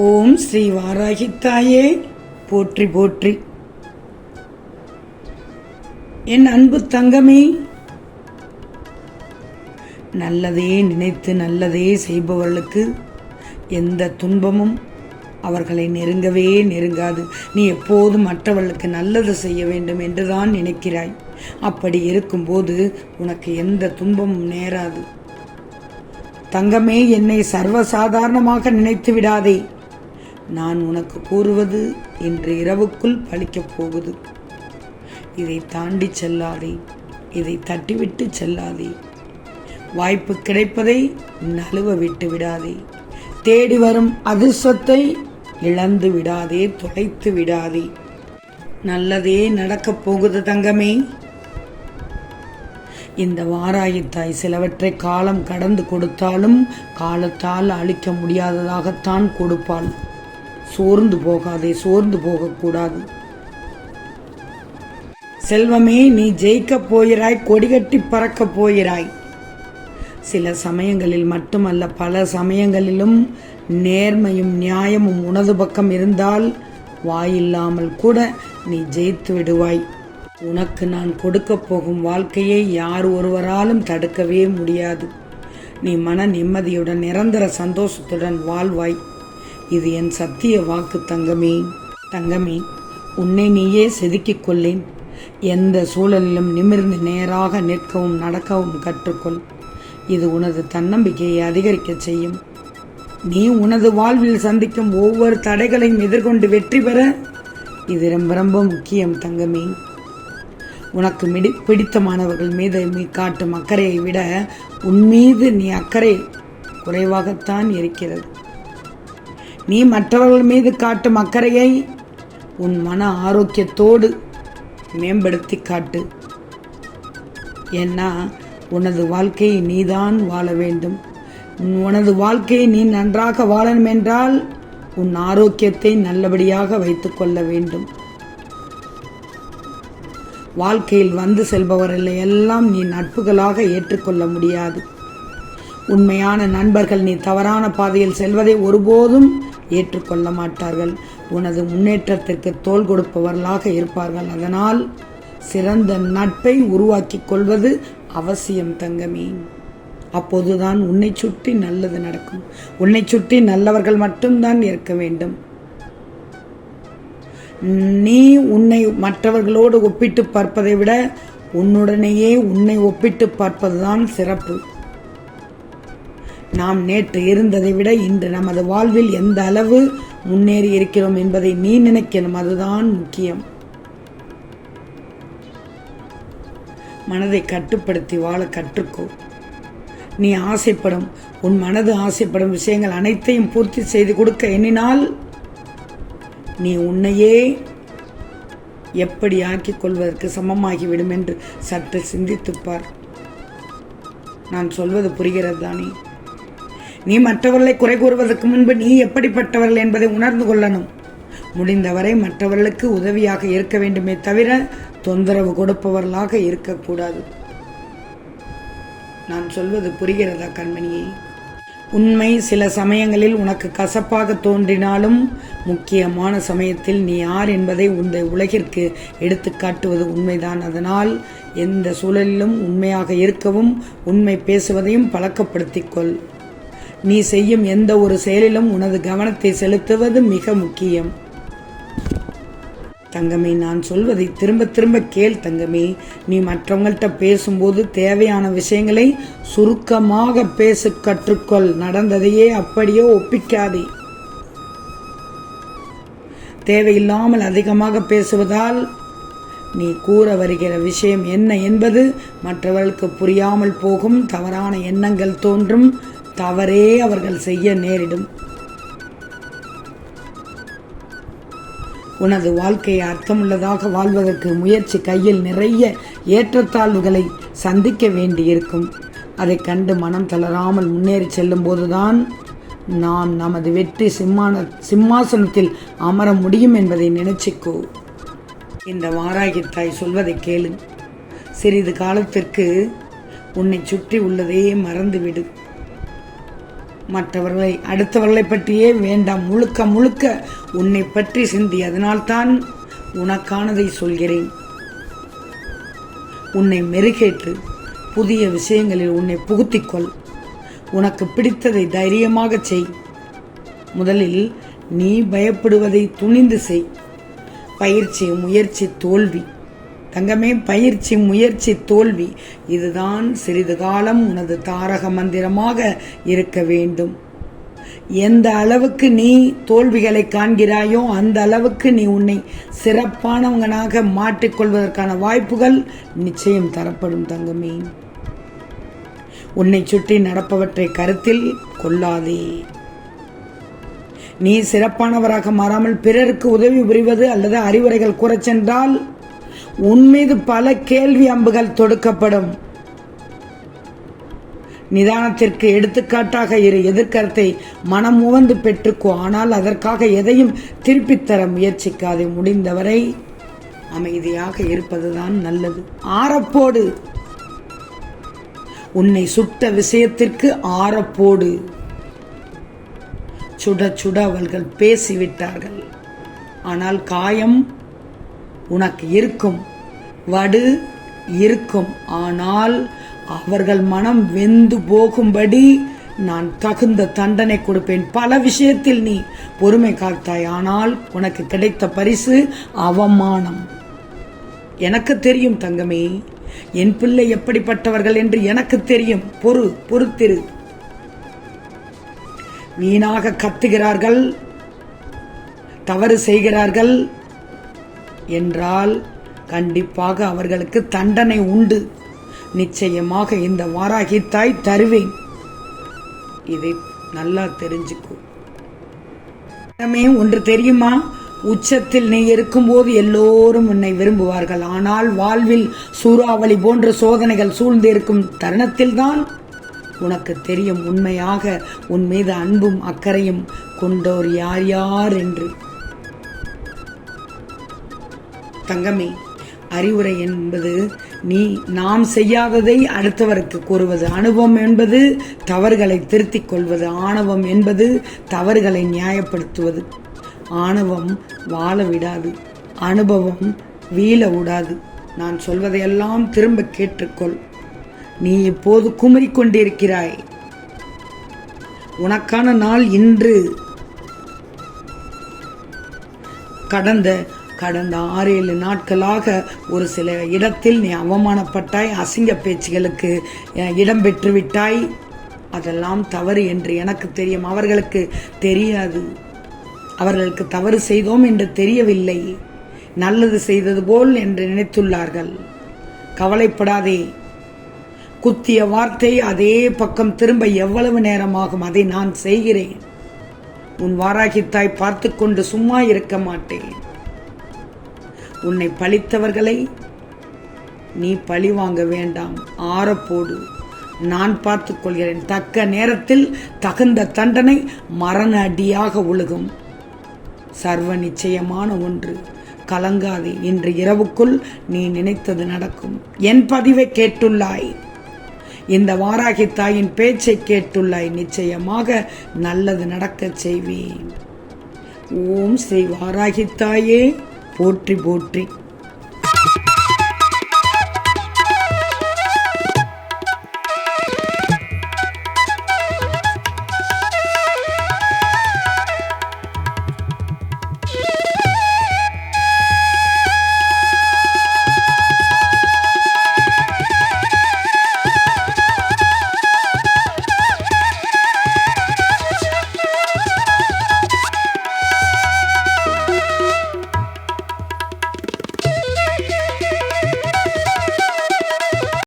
ஓம் ஸ்ரீ வாராகித்தாயே. போற்றி போற்றி. என் அன்பு தங்கமே நல்லதே நினைத்து நல்லதே செய்பவர்களுக்கு எந்த துன்பமும் அவர்களை நெருங்கவே நெருங்காது. நீ எப்போதும் மற்றவர்களுக்கு நல்லது செய்ய வேண்டும் என்றுதான் நினைக்கிறாய். அப்படி இருக்கும்போது உனக்கு எந்த துன்பமும் நேராது. தங்கமே என்னை சர்வசாதாரணமாக நினைத்து விடாதே. நான் உனக்கு கூறுவது இன்று இரவுக்குள் பழிக்கப் போகுது. இதை தாண்டி செல்லாதே இதை தட்டிவிட்டு செல்லாதே. வாய்ப்பு கிடைப்பதை நழுவ விட்டு விடாதே. தேடி வரும் அதிர்ஷ்டத்தை இழந்து விடாதே தொலைத்து விடாதே. நல்லதே நடக்கப் போகுது தங்கமே. இந்த வாராயத்தாய் சிலவற்றை காலம் கடந்து கொடுத்தாலும் காலத்தால் அழிக்க முடியாததாகத்தான் கொடுப்பாள். சோர்ந்து போகாதே சோர்ந்து போகக்கூடாது. செல்வமே நீ ஜெயிக்கப் போகிறாய் கொடிகட்டி பறக்கப் போகிறாய். சில சமயங்களில் மட்டுமல்ல பல சமயங்களிலும் நேர்மையும் நியாயமும் உனது பக்கம் இருந்தால் வாயில்லாமல் கூட நீ ஜெயித்து விடுவாய். உனக்கு நான் கொடுக்கப் போகும் வாழ்க்கையை யார் ஒருவராலும் தடுக்கவே முடியாது. நீ மன நிம்மதியுடன் நிரந்தர சந்தோஷத்துடன் வாழ்வாய். இது என் சத்திய வாக்கு தங்கமே. தங்கமே உன்னை நீயே செதுக்கிக் கொள்ளேன். எந்த சூழலிலும் நிமிர்ந்து நேராக நிற்கவும் நடக்கவும் கற்றுக்கொள். இது உனது தன்னம்பிக்கையை அதிகரிக்கச் செய்யும். நீ உனது வாழ்வில் சந்திக்கும் ஒவ்வொரு தடைகளையும் எதிர்கொண்டு வெற்றி பெற இது ரொம்ப ரொம்ப முக்கியம் தங்கமே. உனக்கு மிடி பிடித்தமானவர்கள் மீது நீ காட்டும் அக்கறையை விட உன் மீது நீ அக்கறை குறைவாகத்தான் இருக்கிறது. நீ மற்றவர்கள் மீது காட்டும் அக்கறையை உன் மன ஆரோக்கியத்தோடு மேம்படுத்தி காட்டு. ஏன்னா உனது வாழ்க்கையை நீதான் வாழ வேண்டும். உனது வாழ்க்கையை நீ நன்றாக வாழணும் என்றால் உன் ஆரோக்கியத்தை நல்லபடியாக வைத்துக்கொள்ள வேண்டும். வாழ்க்கையில் வந்து செல்பவர்களை எல்லாம் நீ நட்புகளாக ஏற்றுக்கொள்ள முடியாது. உண்மையான நண்பர்கள் நீ தவறான பாதையில் செல்வதை ஒருபோதும் ஏற்றுக்கொள்ள மாட்டார்கள். உனது முன்னேற்றத்திற்கு தோள் கொடுப்பவர்களாக இருப்பார்கள். அதனால் சிறந்த நட்பை உருவாக்கிக் கொள்வது அவசியம் தங்கமே. அப்போதுதான் உன்னை சுற்றி நல்லது நடக்கும். உன்னை சுற்றி நல்லவர்கள் மட்டும்தான் இருக்க வேண்டும். நீ உன்னை மற்றவர்களோடு ஒப்பிட்டு பார்ப்பதை விட உன்னுடனேயே உன்னை ஒப்பிட்டு பார்ப்பதுதான் சிறப்பு. நாம் நேற்று இருந்ததை விட இன்று நமது வாழ்வில் எந்த அளவு முன்னேறி இருக்கிறோம் என்பதை நீ நினைக்கணும். அதுதான் முக்கியம். மனதை கட்டுப்படுத்தி வாழ கற்றுக்கோ. நீ ஆசைப்படும் உன் மனது ஆசைப்படும் விஷயங்கள் அனைத்தையும் பூர்த்தி செய்து கொடுக்க எண்ணினால் நீ உன்னையே எப்படி ஆக்கிக் கொள்வதற்கு சமமாகிவிடும் என்று சற்று சிந்தித்துப்பார் நான் சொல்வது புரிகிறது தானே நீ மற்றவர்களை குறை கூறுவதற்கு முன்பு நீ எப்படிப்பட்டவர்கள் என்பதை உணர்ந்து கொள்ளணும். முடிந்தவரை மற்றவர்களுக்கு உதவியாக இருக்க வேண்டுமே தவிர தொந்தரவு கொடுப்பவர்களாக இருக்கக்கூடாது. நான் சொல்வது புரிகிறதா கண்மணியே? உண்மை சில சமயங்களில் உனக்கு கசப்பாக தோன்றினாலும் முக்கியமான சமயத்தில் நீ யார் என்பதை உந்த உலகிற்கு எடுத்துக்காட்டுவது உண்மைதான். அதனால் எந்த சூழலிலும் உண்மையாக இருக்கவும் உண்மை பேசுவதையும் பழக்கப்படுத்திக் கொள். நீ செய்யும் எந்த ஒரு செயலிலும் உனது கவனத்தை செலுத்துவது மிக முக்கியம். தங்கமே நான் சொல்வதை திரும்ப திரும்ப கேள் தங்கமே. நீ மற்றவங்கள்ட்ட பேசும்போது தேவையான விஷயங்களை சுருக்கமாக பேச கற்றுக்கொள். நடந்ததையே அப்படியே ஒப்பிக்காதே. தேவையில்லாமல் அதிகமாக பேசுவதால் நீ கூற வருகிற விஷயம் என்ன என்பது மற்றவர்களுக்கு புரியாமல் போகும் தவறான எண்ணங்கள் தோன்றும். தவறே அவர்கள் செய்ய நேரிடும். உனது வாழ்க்கையை அர்த்தமுள்ளதாக வாழ்வதற்கு முயற்சி கையில் நிறைய ஏற்றத்தாழ்வுகளை சந்திக்க வேண்டியிருக்கும். அதை கண்டு மனம் தளராமல் முன்னேறி செல்லும் போதுதான் நாம் நமது வெற்றி சிம்மான சிம்மாசனத்தில் அமர முடியும் என்பதை நினைச்சிக்கோ. இந்த வாராகி தாய் சொல்வதை கேளு. சிறிது காலத்திற்கு உன்னை சுற்றி உள்ளதையே மறந்துவிடு. மற்றவர்களை அடுத்தவர்களை பற்றியே வேண்டாம். முழுக்க முழுக்க உன்னை பற்றி சிந்தி. அதனால்தான் உனக்கானதை சொல்கிறேன். உன்னை மெருகேற்று புதிய விஷயங்களில் உன்னை புகுத்திக்கொள். உனக்கு பிடித்ததை தைரியமாக செய். முதலில் நீ பயப்படுவதை துணிந்து செய். பயிற்சி முயற்சி தோல்வி. தங்கமே பயிற்சி முயற்சி தோல்வி. இதுதான் சிறிது காலம் உனது தாரக மந்திரமாக இருக்க வேண்டும். எந்த அளவுக்கு நீ தோல்விகளை காண்கிறாயோ அந்த அளவுக்கு நீ உன்னை சிறப்பானவங்கனாக மாற்றிக்கொள்வதற்கான வாய்ப்புகள் நிச்சயம் தரப்படும் தங்கமே. உன்னை சுற்றி நடப்பவற்றை கருத்தில் கொள்ளாதே. நீ சிறப்பானவராக மாறாமல் பிறருக்கு உதவி புரிவது அல்லது அறிவுரைகள் கூறச் சென்றால் உன் மீது பல கேள்வி அம்புகள் தொடுக்கப்படும். நிதானத்திற்கு எடுத்துக்காட்டாக இரு எதிர்கருத்தை மனம் உவந்து பெற்றுக்கோ ஆனால் அதற்காக எதையும் திருப்பித் தர முயற்சிக்காதே. முடிந்தவரை அமைதியாக இருப்பதுதான் நல்லது. ஆரப்போடு உன்னை சுட்ட விஷயத்திற்கு ஆரப்போடு சுட சுட அவர்கள் பேசிவிட்டார்கள். ஆனால் காயம் உனக்கு இருக்கும். வடு இருக்கும். ஆனால் அவர்கள் மனம் வெந்து போகும்படி நான் தகுந்த தண்டனை கொடுப்பேன். பல விஷயத்தில் நீ பொறுமை காத்தாய். ஆனால் உனக்கு கிடைத்த பரிசு அவமானம். எனக்கு தெரியும் தங்கமே என் பிள்ளை எப்படிப்பட்டவர்கள் என்று எனக்கு தெரியும். பொறு பொறுத்திரு. வீணாக கத்துகிறார்கள் தவறு செய்கிறார்கள் என்றால் கண்டிப்பாக அவர்களுக்கு தண்டனை உண்டு. நிச்சயமாக இந்த வாராகி தாய் தருவேன். இதை நல்லா தெரிஞ்சுக்கோ. ஒன்று தெரியுமா? உச்சத்தில் நீ இருக்கும்போது எல்லோரும் உன்னை விரும்புவார்கள். ஆனால் வாழ்வில் சூறாவளி போன்ற சோதனைகள் சூழ்ந்திருக்கும் தருணத்தில்தான் உனக்கு தெரியும். உண்மையாக உன் மீது அன்பும் அக்கறையும் கொண்டோர் யார் யார் என்று. தங்கமே அறிவுரை என்பது நீ நாம் செய்யாததை அடுத்தவருக்கு கூறுவது. அனுபவம் என்பது தவறுகளை திருத்திக் கொள்வது. ஆணவம் என்பது தவறுகளை நியாயப்படுத்துவது. ஆணவம் வாழ விடாது. அனுபவம் வீழ விடாது. நான் சொல்வதையெல்லாம் திரும்ப கேட்டுக்கொள். நீ இப்போது குமரிக்கொண்டிருக்கிறாய் உனக்கான நாள் இன்று. கடந்த கடந்த ஆறு ஏழு நாட்களாக ஒரு சில இடத்தில் நீ அவமானப்பட்டாய் அசிங்க பேச்சுகளுக்கு இடம் பெற்றுவிட்டாய். அதெல்லாம் தவறு என்று எனக்கு தெரியும். அவர்களுக்கு தெரியாது. அவர்களுக்கு தவறு செய்தோம் என்று தெரியவில்லை. நல்லது செய்தது போல் என்று நினைத்துள்ளார்கள். கவலைப்படாதே. குத்திய வார்த்தை அதே பக்கம் திரும்ப எவ்வளவு நேரமாகும் அதை நான் செய்கிறேன். உன் வாராகித்தாய் பார்த்து கொண்டு சும்மா இருக்க மாட்டேன். உன்னை பழித்தவர்களை நீ பழி வாங்க வேண்டாம். ஆறப்போடு நான் பார்த்துக்கொள்கிறேன் தக்க நேரத்தில் தகுந்த தண்டனை மரண அடியாக உழுகும். சர்வ நிச்சயமான ஒன்று. கலங்காது இன்று இரவுக்குள் நீ நினைத்தது நடக்கும். என் பதிவை கேட்டுள்ளாய். இந்த வாராகி தாயின் பேச்சை கேட்டுள்ளாய். நிச்சயமாக நல்லது நடக்கச் செய்வேன். ஓம் ஸ்ரீ வாராகி தாயே. போற்றி போற்றி.